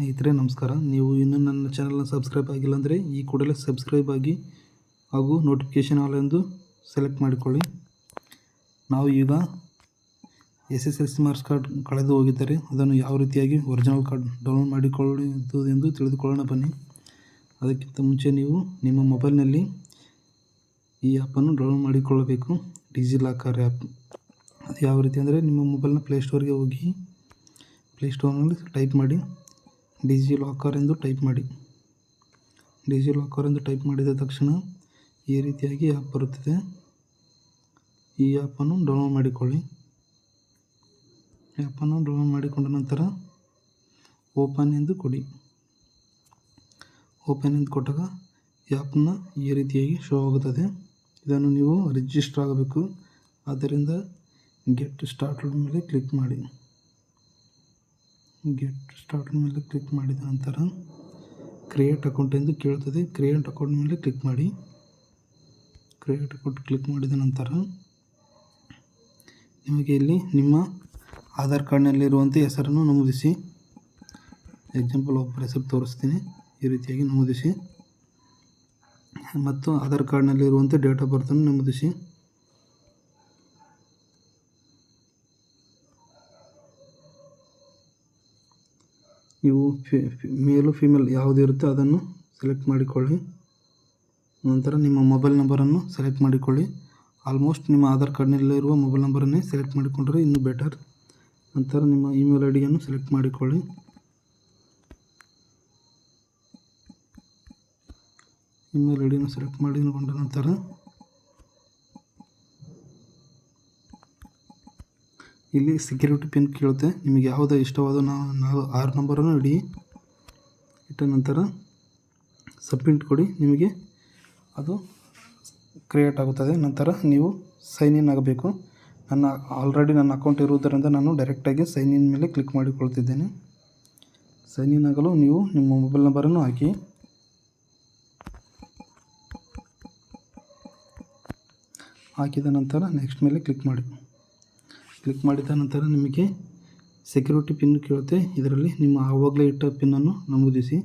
ಸ್ನೇಹಿತರೆ, ನಮಸ್ಕಾರ. ನೀವು ಇನ್ನೂ ನನ್ನ ಚಾನಲ್ನ ಸಬ್ಸ್ಕ್ರೈಬ್ ಆಗಿಲ್ಲ ಅಂದರೆ ಈ ಕೂಡಲೇ ಸಬ್ಸ್ಕ್ರೈಬ್ ಆಗಿ ಹಾಗೂ ನೋಟಿಫಿಕೇಷನ್ ಆಲ್ ಎಂದು ಸೆಲೆಕ್ಟ್ ಮಾಡಿಕೊಳ್ಳಿ. ನಾವು ಈಗ S S L C marks card ಕಳೆದು ಹೋಗಿದ್ದರೆ. ಅದನ್ನು ಯಾವ ರೀತಿಯಾಗಿ ಒರಿಜಿನಲ್ ಕಾರ್ಡ್ ಡೌನ್ಲೋಡ್ ಮಾಡಿಕೊಳ್ಳುವುದು ಎಂದು ತಿಳಿದುಕೊಳ್ಳೋಣ ಬನ್ನಿ. ಅದಕ್ಕಿಂತ ಮುಂಚೆ ನೀವು ನಿಮ್ಮ ಮೊಬೈಲ್ನಲ್ಲಿ ಈ ಆ್ಯಪನ್ನು ಡೌನ್ಲೋಡ್ ಮಾಡಿಕೊಳ್ಳಬೇಕು. DigiLocker app. ಅದು ಯಾವ ರೀತಿ ಅಂದರೆ ನಿಮ್ಮ ಮೊಬೈಲ್ನ ಪ್ಲೇಸ್ಟೋರ್ಗೆ ಹೋಗಿ ಪ್ಲೇಸ್ಟೋರ್ನಲ್ಲಿ ಟೈಪ್ ಮಾಡಿ ಡಿಜಿ ಲಾಕರ್ ಎಂದು ಟೈಪ್ ಮಾಡಿ. ಡಿಜಿ ಲಾಕರ್ ಎಂದು ಟೈಪ್ ಮಾಡಿದ ತಕ್ಷಣ ಈ ರೀತಿಯಾಗಿ ಆ್ಯಪ್ ಬರುತ್ತದೆ. ಈ ಆ್ಯಪನ್ನು ಡೌನ್ಲೋಡ್ ಮಾಡಿಕೊಳ್ಳಿ. ಆ್ಯಪನ್ನು ಡೌನ್ಲೋಡ್ ಮಾಡಿಕೊಂಡ ನಂತರ ಓಪನ್ ಎಂದು ಕೊಡಿ. ಓಪನ್ ಎಂದು ಕೊಟ್ಟಾಗ ಆ್ಯಪ್ನ ಈ ರೀತಿಯಾಗಿ ಶೋ ಆಗುತ್ತದೆ. ಇದನ್ನು ನೀವು ರಿಜಿಸ್ಟರ್ ಆಗಬೇಕು. ಆದ್ದರಿಂದ ಗೆಟ್ ಸ್ಟಾರ್ಟ್ ಮೇಲೆ ಕ್ಲಿಕ್ ಮಾಡಿ. ಗೆಟ್ ಸ್ಟಾರ್ಟ್ ಮೇಲೆ ಕ್ಲಿಕ್ ಮಾಡಿದ ನಂತರ ಕ್ರಿಯೇಟ್ ಅಕೌಂಟ್ ಎಂದು ಕೇಳುತ್ತದೆ ಕ್ರಿಯೇಟ್ ಅಕೌಂಟ್ ಮೇಲೆ ಕ್ಲಿಕ್ ಮಾಡಿ. ಕ್ರಿಯೇಟ್ ಅಕೌಂಟ್ ಕ್ಲಿಕ್ ಮಾಡಿದ ನಂತರ ನಿಮಗೆ ಇಲ್ಲಿ ನಿಮ್ಮ ಆಧಾರ್ ಕಾರ್ಡ್ನಲ್ಲಿರುವಂಥ ಹೆಸರನ್ನು ನಮೂದಿಸಿ. ಎಕ್ಸಾಂಪಲ್ ಒಬ್ಬರ ಹೆಸರು ತೋರಿಸ್ತೀನಿ. ಈ ರೀತಿಯಾಗಿ ನಮೂದಿಸಿ. ಮತ್ತು ಆಧಾರ್ ಕಾರ್ಡ್ನಲ್ಲಿರುವಂಥ ಡೇಟ್ ಆಫ್ ಬರ್ತನ್ನು ನಮೂದಿಸಿ. ನೀವು ಮೇಲು, ಫೀಮೇಲ್ ಯಾವುದು ಇರುತ್ತೆ ಅದನ್ನು ಸೆಲೆಕ್ಟ್ ಮಾಡಿಕೊಳ್ಳಿ. ನಂತರ ನಿಮ್ಮ ಮೊಬೈಲ್ ನಂಬರನ್ನು ಸೆಲೆಕ್ಟ್ ಮಾಡಿಕೊಳ್ಳಿ. ಆಲ್ಮೋಸ್ಟ್ ನಿಮ್ಮ ಆಧಾರ್ ಕಾರ್ಡ್ನಲ್ಲಿರುವ ಮೊಬೈಲ್ ನಂಬರನ್ನೇ ಸೆಲೆಕ್ಟ್ ಮಾಡಿಕೊಂಡ್ರೆ ಇನ್ನೂ ಬೆಟರ್. ನಂತರ ನಿಮ್ಮ ಇಮೇಲ್ ಐ ಡಿಯನ್ನು ಸೆಲೆಕ್ಟ್ ಮಾಡಿಕೊಳ್ಳಿ. ಇಮೇಲ್ ಐ ಡಿಯನ್ನು ಸೆಲೆಕ್ಟ್ ಮಾಡಿಕೊಂಡ ನಂತರ ಇಲ್ಲಿ ಸೆಕ್ಯೂರಿಟಿ ಪಿನ್ ಕೇಳುತ್ತೆ. ನಿಮಗೆ ಯಾವುದು ಇಷ್ಟವಾದ ನಾವು ನಾವು ಆರು ನಂಬರನ್ನು ಇಡಿ ಇಟ್ಟ ನಂತರ ಸಬ್ಮಿಟ್ ಕೊಡಿ. ನಿಮಗೆ ಅದು ಕ್ರಿಯೇಟ್ ಆಗುತ್ತದೆ. ನಂತರ ನೀವು ಸೈನ್ ಇನ್ ಆಗಬೇಕು. ನನ್ನ ಆಲ್ರೆಡಿ ನನ್ನ ಅಕೌಂಟ್ ಇರುವುದರಿಂದ ನಾನು ಡೈರೆಕ್ಟಾಗಿ ಸೈನ್ ಇನ್ ಮೇಲೆ ಕ್ಲಿಕ್ ಮಾಡಿಕೊಳ್ತಿದ್ದೇನೆ. ಸೈನ್ ಇನ್ ಆಗಲು ನೀವು ನಿಮ್ಮ ಮೊಬೈಲ್ ನಂಬರನ್ನು ಹಾಕಿ. ಹಾಕಿದ ನಂತರ ನೆಕ್ಸ್ಟ್ ಮೇಲೆ ಕ್ಲಿಕ್ ಮಾಡಿ. ಕ್ಲಿಕ್ ಮಾಡಿದ ನಂತರ ನಿಮಗೆ ಸೆಕ್ಯೂರಿಟಿ ಪಿನ್ ಕೇಳುತ್ತೆ. ಇದರಲ್ಲಿ ನಿಮ್ಮ ಆವಾಗಲೇ ಇಟ್ಟ ಪಿನ್ನನ್ನು ನಮೂದಿಸಿ.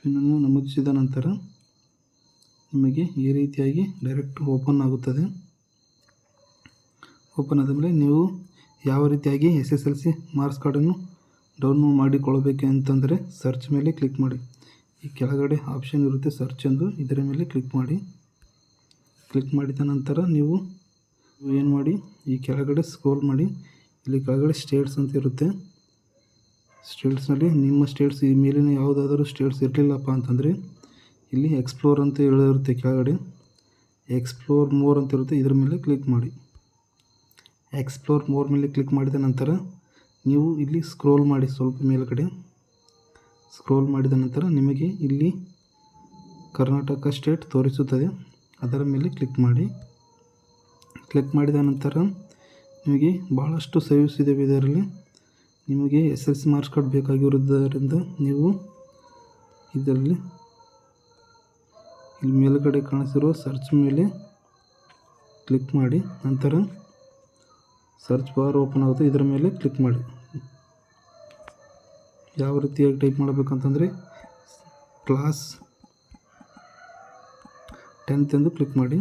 ಪಿನ್ನನ್ನು ನಮೂದಿಸಿದ ನಂತರ ನಿಮಗೆ ಈ ರೀತಿಯಾಗಿ ಡೈರೆಕ್ಟ್ ಓಪನ್ ಆಗುತ್ತದೆ. ಓಪನ್ ಆದ ಮೇಲೆ ನೀವು ಯಾವ ರೀತಿಯಾಗಿ S S L C marks ಕಾರ್ಡನ್ನು ಡೌನ್ಲೋಡ್ ಮಾಡಿಕೊಳ್ಳಬೇಕು ಅಂತಂದರೆ ಸರ್ಚ್ ಮೇಲೆ ಕ್ಲಿಕ್ ಮಾಡಿ. ಈ ಕೆಳಗಡೆ ಆಪ್ಷನ್ ಇರುತ್ತೆ ಸರ್ಚ್ ಎಂದು. ಇದರ ಮೇಲೆ ಕ್ಲಿಕ್ ಮಾಡಿ. ಕ್ಲಿಕ್ ಮಾಡಿದ ನಂತರ ನೀವು ಏನು ಮಾಡಿ, ಈ ಕೆಳಗಡೆ ಸ್ಕ್ರೋಲ್ ಮಾಡಿ. ಇಲ್ಲಿ ಕೆಳಗಡೆ ಸ್ಟೇಟ್ಸ್ ಅಂತ ಇರುತ್ತೆ. ಸ್ಟೇಟ್ಸ್ನಲ್ಲಿ ನಿಮ್ಮ ಸ್ಟೇಟ್ಸ್ ಈ ಮೇಲಿನ ಯಾವುದಾದರೂ ಸ್ಟೇಟ್ಸ್ ಇರಲಿಲ್ಲಪ್ಪ ಅಂತಂದರೆ, ಇಲ್ಲಿ ಎಕ್ಸ್ಪ್ಲೋರ್ ಅಂತ ಹೇಳಿರುತ್ತೆ ಕೆಳಗಡೆ. ಎಕ್ಸ್ಪ್ಲೋರ್ ಮೋರ್ ಅಂತ ಇರುತ್ತೆ, ಇದರ ಮೇಲೆ ಕ್ಲಿಕ್ ಮಾಡಿ. ಎಕ್ಸ್ಪ್ಲೋರ್ ಮೋರ್ ಮೇಲೆ ಕ್ಲಿಕ್ ಮಾಡಿದ ನಂತರ, ನೀವು ಇಲ್ಲಿ ಸ್ಕ್ರೋಲ್ ಮಾಡಿ ಸ್ವಲ್ಪ ಮೇಲುಗಡೆ. ಸ್ಕ್ರೋಲ್ ಮಾಡಿದ ನಂತರ ನಿಮಗೆ ಇಲ್ಲಿ ಕರ್ನಾಟಕ ಸ್ಟೇಟ್ ತೋರಿಸುತ್ತದೆ. ಅದರ ಮೇಲೆ ಕ್ಲಿಕ್ ಮಾಡಿ. ಕ್ಲಿಕ್ ಮಾಡಿದ ನಂತರ ನಿಮಗೆ ಭಾಳಷ್ಟು ಸರ್ವಿಸ್ ಇದ್ದಾವೆ ಇದರಲ್ಲಿ. ನಿಮಗೆ ಎಸ್ ಎಸ್ ಮಾರ್ಕ್ಸ್ ಕಾರ್ಡ್ ಬೇಕಾಗಿರುವುದರಿಂದ ನೀವು ಇದರಲ್ಲಿ ಇಲ್ಲಿ ಮೇಲುಗಡೆ ಕಾಣಿಸಿರುವ ಸರ್ಚ್ ಮೇಲೆ ಕ್ಲಿಕ್ ಮಾಡಿ. ನಂತರ ಸರ್ಚ್ ಬಾರ್ ಓಪನ್ ಆಗುತ್ತೆ. ಇದರ ಮೇಲೆ ಕ್ಲಿಕ್ ಮಾಡಿ. ಯಾವ ರೀತಿಯಾಗಿ ಟೈಪ್ ಮಾಡಬೇಕಂತಂದರೆ ಕ್ಲಾಸ್ ಟೆಂತ್ ಎಂದು ಕ್ಲಿಕ್ ಮಾಡಿ.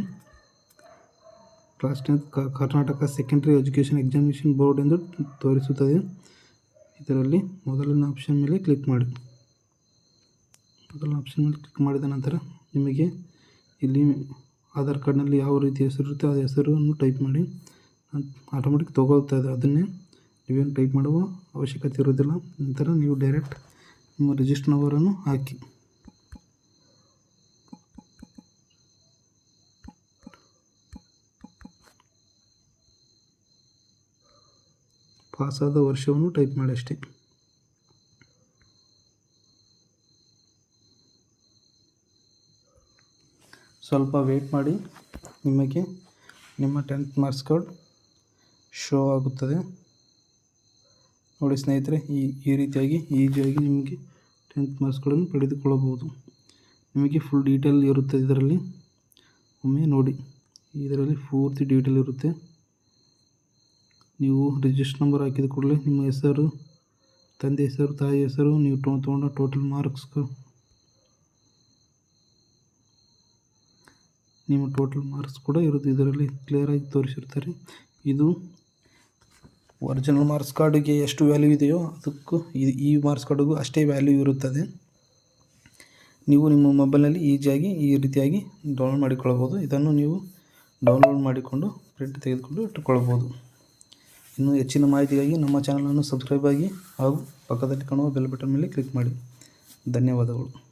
Class tenth Karnataka secondary education examination board ಎಂದು ತೋರಿಸುತ್ತದೆ. ಇದರಲ್ಲಿ ಮೊದಲನೇ ಆಪ್ಷನ್ ಮೇಲೆ ಕ್ಲಿಕ್ ಮಾಡಿ. ಮೊದಲನೇ ಆಪ್ಷನ್ ಮೇಲೆ ಕ್ಲಿಕ್ ಮಾಡಿದ ನಂತರ ನಿಮಗೆ ಇಲ್ಲಿ ಆಧಾರ್ ಕಾರ್ಡ್ನಲ್ಲಿ ಯಾವ ರೀತಿ ಹೆಸರು ಇರುತ್ತೆ ಆ ಹೆಸರನ್ನು ಟೈಪ್ ಮಾಡಿ. ಆಟೋಮೆಟಿಕ್ ತೊಗೊಳ್ತಾ ಇದೆ. ಅದನ್ನೇ ನೀವೇನು ಟೈಪ್ ಮಾಡುವ ಅವಶ್ಯಕತೆ ಇರೋದಿಲ್ಲ ನಂತರ ನೀವು ಡೈರೆಕ್ಟ್ ನಿಮ್ಮ ರಿಜಿಸ್ಟರ್ ನಂಬರನ್ನು ಹಾಕಿ. ಪಾಸಾದ ವರ್ಷವನ್ನು ಟೈಪ್ ಮಾಡಿ ಅಷ್ಟೇ. ಸ್ವಲ್ಪ ವೇಟ್ ಮಾಡಿ. ನಿಮಗೆ ನಿಮ್ಮ ಟೆಂತ್ ಮಾರ್ಕ್ಸ್ ಕಾರ್ಡ್ ಶೋ ಆಗುತ್ತದೆ. ನೋಡಿ ಸ್ನೇಹಿತರೆ, ಈ ಈ ರೀತಿಯಾಗಿ ಈಸಿಯಾಗಿ ನಿಮಗೆ ಟೆಂತ್ ಮಾರ್ಕ್ಸ್ ಕಾರ್ಡನ್ನು ಪಡೆದುಕೊಳ್ಳಬಹುದು. ನಿಮಗೆ ಫುಲ್ ಡೀಟೇಲ್ ಇರುತ್ತೆ ಇದರಲ್ಲಿ. ಒಮ್ಮೆ ನೋಡಿ. ಇದರಲ್ಲಿ ಪೂರ್ತಿ ಡೀಟೇಲ್ ಇರುತ್ತೆ. ನೀವು ರಿಜಿಸ್ಟರ್ ನಂಬರ್ ಹಾಕಿದ ಕೂಡಲೇ ನಿಮ್ಮ ಹೆಸರು, ತಂದೆ ಹೆಸರು, ತಾಯಿ ಹೆಸರು ನೀವು ಟೋ ತೊಗೊಂಡ ಟೋಟಲ್ ಮಾರ್ಕ್ಸ್ ನಿಮ್ಮ ಟೋಟಲ್ ಮಾರ್ಕ್ಸ್ ಕೂಡ ಇರುತ್ತೆ ಇದರಲ್ಲಿ ಕ್ಲಿಯರಾಗಿ ತೋರಿಸಿರ್ತಾರೆ. ಇದು ಒರಿಜಿನಲ್ ಮಾರ್ಕ್ಸ್ ಕಾರ್ಡಿಗೆ ಎಷ್ಟು ವ್ಯಾಲ್ಯೂ ಇದೆಯೋ ಅದಕ್ಕೂ ಈ- ಮಾರ್ಕ್ಸ್ ಕಾರ್ಡಿಗೂ ಅಷ್ಟೇ ವ್ಯಾಲ್ಯೂ ಇರುತ್ತದೆ. ನೀವು ನಿಮ್ಮ ಮೊಬೈಲ್ನಲ್ಲಿ ಈಸಿಯಾಗಿ ಈ ರೀತಿಯಾಗಿ ಡೌನ್ಲೋಡ್ ಮಾಡಿಕೊಳ್ಳಬಹುದು. ಇದನ್ನು ನೀವು ಡೌನ್ಲೋಡ್ ಮಾಡಿಕೊಂಡು ಪ್ರಿಂಟ್ ತೆಗೆದುಕೊಂಡು ಇಟ್ಟುಕೊಳ್ಳಬಹುದು. ಇನ್ನು ಹೆಚ್ಚಿನ ಮಾಹಿತಿಗಾಗಿ ನಮ್ಮ ಚಾನಲನ್ನು ಸಬ್ಸ್ಕ್ರೈಬ್ ಆಗಿ ಹಾಗೂ ಪಕ್ಕದಲ್ಲಿ ಕಾಣುವ ಬೆಲ್ ಬಟನ್ ಮೇಲೆ ಕ್ಲಿಕ್ ಮಾಡಿ. ಧನ್ಯವಾದಗಳು.